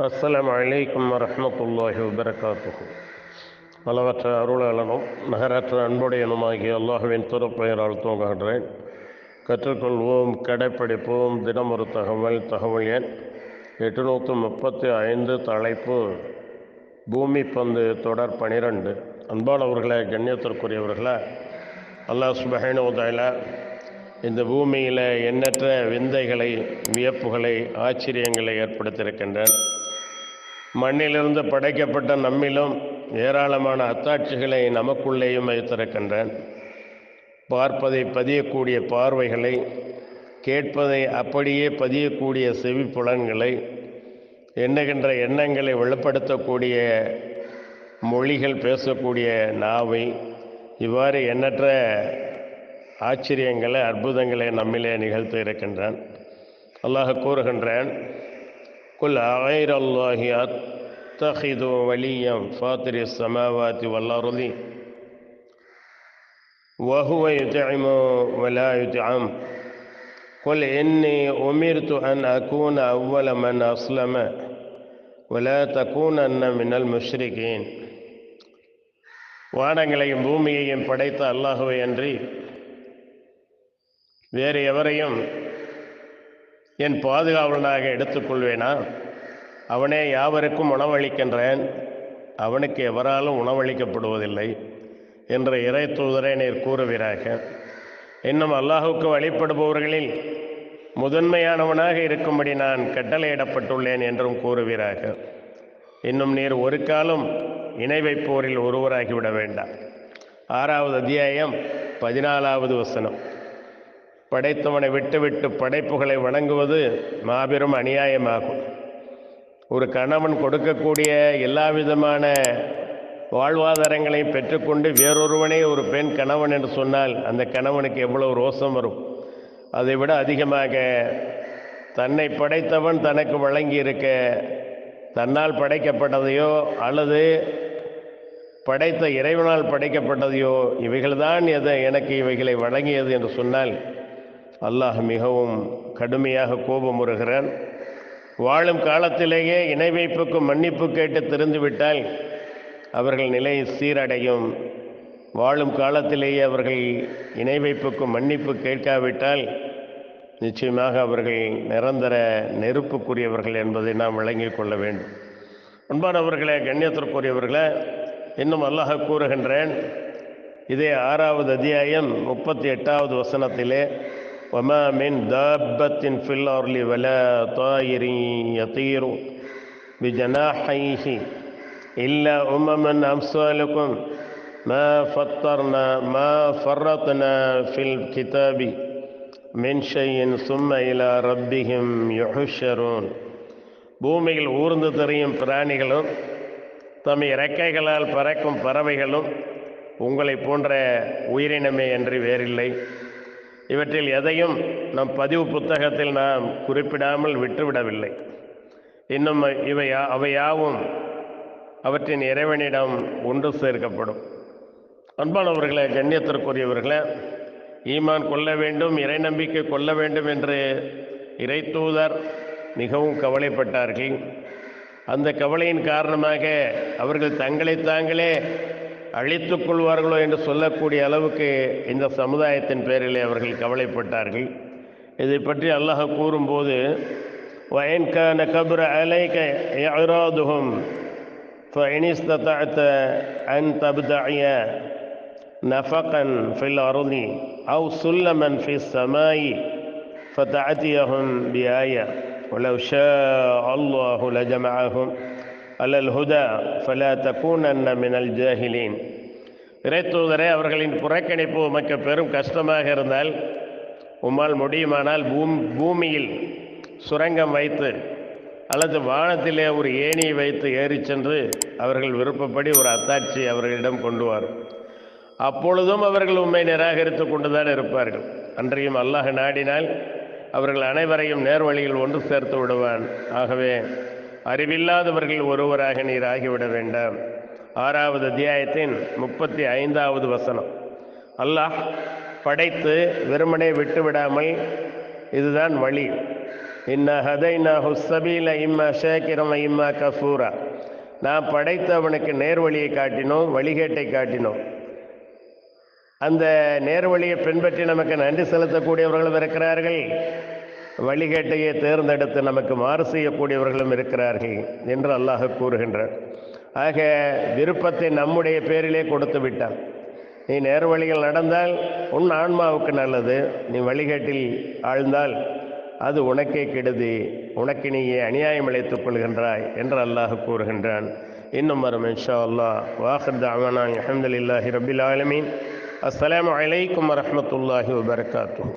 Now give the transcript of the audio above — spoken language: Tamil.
அஸ்லாம் அலைக்கும் வரமத்துல்லாஹி வபரகாத்துஹு பலவற்ற அருளாளனும் நகரற்ற அன்புடையனுமாகிய அல்லாஹுவின் திருப்பெயரால் தூங்குகின்றேன் கற்றுக்கொள்வோம் கடைப்பிடிப்போம் தினமொரு தகவல் தகவல் எண் எட்டுநூற்று முப்பத்தி ஐந்து தலைப்பு பூமி பந்து தொடர் பனிரெண்டு அன்பானவர்களே கண்ணியத்திற்குரியவர்களே அல்லாஹ் சுபஹேனுவதாயில் இந்த பூமியில் எண்ணற்ற விந்தைகளை வியப்புகளை ஆச்சரியங்களை ஏற்படுத்தியிருக்கின்றேன் மண்ணிலிருந்து படைக்கப்பட்ட நம்மிலும் ஏராளமான அத்தாட்சிகளை நமக்குள்ளேயும் வைத்திருக்கின்றேன் பார்ப்பதை பதியக்கூடிய பார்வைகளை கேட்பதை அப்படியே பதியக்கூடிய செவி புலன்களை எண்ணுகின்ற எண்ணங்களை வெளிப்படுத்தக்கூடிய மொழிகள் பேசக்கூடிய நாவை இவ்வாறு எண்ணற்ற ஆச்சரியங்களை அற்புதங்களை நம்மிலே நிகழ்த்து இருக்கின்றான். அல்லாஹ் கூறுகின்றான் குல் அகைர் அல்லாஹி அத்தஹிது வலியம் ஃபாத்திரி சமாவாத்தி வல்லருதி وهو يطعم ولا يطعم قل إني أمرت أن أكون أول من أسلم ولا تكونن من المشركين வானங்களையும் பூமியையும் படைத்த அல்லாஹுவை அன்றி வேறு எவரையும் என் பாதுகாவலனாக எடுத்துக்கொள்வேனா? அவனே யாவருக்கும் உணவளிக்கின்றேன். அவனுக்கு எவராலும் உணவளிக்கப்படுவதில்லை என்ற இறை தூதரை நீர் கூறுவீராக. இன்னும் அல்லாஹுக்கு வழிபடுபவர்களில் முதன்மையானவனாக இருக்கும்படி நான் கட்டளையிடப்பட்டுள்ளேன் என்றும் கூறுவீராக. இன்னும் நீர் ஒரு காலம் இணை வைப்போரில் ஒருவராகிவிட வேண்டாம். ஆறாவது அத்தியாயம் பதினாலாவது வசனம். படைத்தவனை விட்டுவிட்டு படைப்புகளை வணங்குவது மாபெரும் அநியாயமாகும். ஒரு கணவன் கொடுக்கக்கூடிய எல்லா விதமான வாழ்வாதாரங்களையும் பெற்றுக்கொண்டு வேறொருவனே ஒரு பெண் கணவன் என்று சொன்னால் அந்த கணவனுக்கு எவ்வளவு ரோசம் வரும். அதை விட அதிகமாக தன்னை படைத்தவன் தனக்கு வழங்கி இருக்க தன்னால் படைக்கப்பட்டதையோ அல்லது படைத்த இறைவனால் படைக்கப்பட்டதையோ இவைகள்தான் எதை எனக்கு இவைகளை வழங்கியது என்று சொன்னால் அல்லாஹ் மிகவும் கடுமையாக கோபம் வாழும் காலத்திலேயே இணை வைப்புக்கும் மன்னிப்பு கேட்டு திருந்துவிட்டால் அவர்கள் நிலை சீரடையும். வாழும் காலத்திலேயே அவர்கள் இணை வைப்புக்கும் மன்னிப்பு கேட்காவிட்டால் நிச்சயமாக அவர்கள் நிரந்தர நெருப்புக்குரியவர்கள் என்பதை நாம் விளங்கிக் கொள்ள வேண்டும். அன்பானவர்களே கண்ணியத்திற்குரியவர்களே இன்னும் அல்லாஹ் கூறுகின்றேன். இதே ஆறாவது அத்தியாயம் முப்பத்தி எட்டாவது வசனத்திலே وما من دابة في الأرض ولا طائر يطير بجناحيه إلا أمما أمثالكم ما فطرنا ما فرطنا في الكتاب من شيء ثم إلى ربهم يحشرون பூமியில் ஊர்ந்து தெரியும் பிராணிகளும் தம் இறக்கைகளால் பறக்கும் பறவைகளும் உங்களை போன்ற உயிரினமே என்று வேறில்லை இவற்றில் எதையும் நம் பதிவு புத்தகத்தில் நாம் குறிப்பிடாமல் விட்டுவிடவில்லை. இன்னும் இவை அவையாவும் அவற்றின் இறைவனிடம் ஒன்று சேர்க்கப்படும். அன்பானவர்களே கண்ணியத்திற்குரியவர்களே ஈமான் கொள்ள வேண்டும் இறை நம்பிக்கை கொள்ள வேண்டும் என்று இறை தூதர் மிகவும் கவலைப்பட்டார்கள். அந்த கவலையின் காரணமாக அவர்கள் தங்களை தாங்களே அழித்து கொள்வார்களோ என்று சொல்லக்கூடிய அளவுக்கு இந்த சமுதாயத்தின் பேரிலே அவர்கள் கவலைப்பட்டார்கள். இதை பற்றி அல்லாஹ் கூறும்போது வயன்கான கபுர அலைக யாராதுகும் ஃபைனிஸ்தத்த அன் தபுதாய நஃபகன் ஃபில் அருதி அவு சுல்லமன் ஃபி சமாயி ஃபத்தாத்தியகும் பியாய உலவ் ஷா அல்லாஹு லஜமாகும் அல் அல் ஹுதா ஃபலா தகூன் அன்ன மினல் ஜாஹிலீன் இறைத்தூதரே அவர்களின் புறக்கணிப்பு உமக்கு பெரும் கஷ்டமாக இருந்தால் உம்மால் முடியுமானால் பூம் பூமியில் சுரங்கம் வைத்து அல்லது வானத்திலே ஒரு ஏணியை வைத்து ஏறி சென்று அவர்கள் விருப்பப்படி ஒரு அத்தாட்சி அவர்களிடம் கொண்டு வரும் அப்பொழுதும் அவர்கள் உண்மை நிராகரித்து கொண்டுதான் இருப்பார்கள். அன்றையும் அல்லாஹ் நாடினால் அவர்கள் அனைவரையும் நேர்வழியில் ஒன்று சேர்த்து விடுவான். ஆகவே அறிவில்லாதவர்கள் ஒருவராக நீர் ஆகிவிட வேண்டாம். ஆறாவது அத்தியாயத்தின் முப்பத்தி ஐந்தாவது வசனம். அல்லாஹ் படைத்து வெறுமனே விட்டு விடாமல் இதுதான் வழி. இன்ன ஹதைனா ஹுசபீல இம்மா ஷேக்கிரம் இம்மா கஃபூரா. படைத்து படைத்தவனுக்கு நேர்வழியை காட்டினோம் வழிகேட்டை காட்டினோம். அந்த நேர்வழியை பின்பற்றி நமக்கு நன்றி செலுத்தக்கூடியவர்களும் இருக்கிறார்கள். வழிகேட்டையே தேர்ந்தெடுத்து நமக்கு மாறு செய்யக்கூடியவர்களும் இருக்கிறார்கள் என்று அல்லாஹ் கூறுகின்றார். ஆக விருப்பத்தை நம்முடைய பேரிலே கொடுத்து விட்டான். நீ நேர்வழியில் நடந்தால் உன் ஆன்மாவுக்கு நல்லது. நீ வழிகேட்டில் ஆழ்ந்தால் அது உனக்கே கெடுதி. உனக்கு நீயே அநியாயம் இழைத்துக் கொள்கின்றாய் என்று அல்லாஹ் கூறுகின்றான். இன்னும் வரும் இன்ஷா அல்லாஹ் வாஹர் தாவானா அஹமதுல்லாஹி ரபில் ஆலமீன். அஸ்லாம் வலைக்கம் வரமத்துல்லாஹி வபரகாத்துஹு.